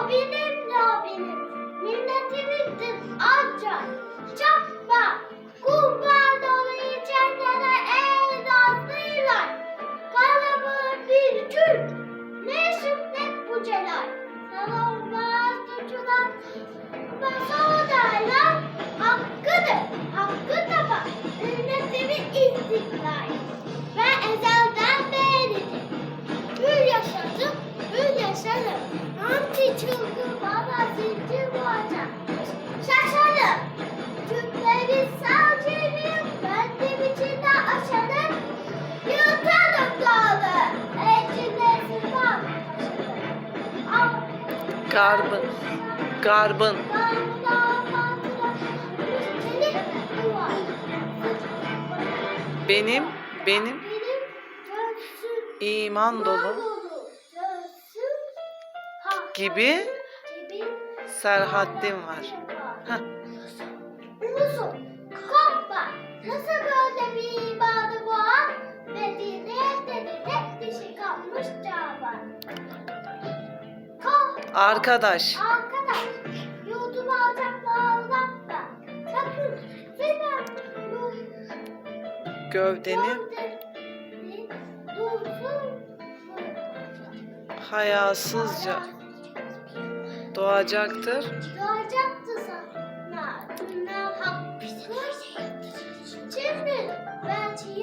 Abine çılgın baba zincir boğacak. Şaşarım. Türkleri savcıyım, kendim içinde aşarım. Yırtarım dağlı, sıfam taşırım. Garbın. Garbın. Benim, benim Benim iman dolu gibi Serhaddin var. Heh. Kopma. Nasıl böyle bir imanı boğar? Medine dedine dişi kalmış cavan. Kop, Arkadaş, arkadaş, yurdumu alacaklar uzakta. Sakın, bu gövdeni gövdeni dursun. hayasızca Doğacaktır. Doğacaktır sana. Dünya hakkı. Şimdi ben çiğ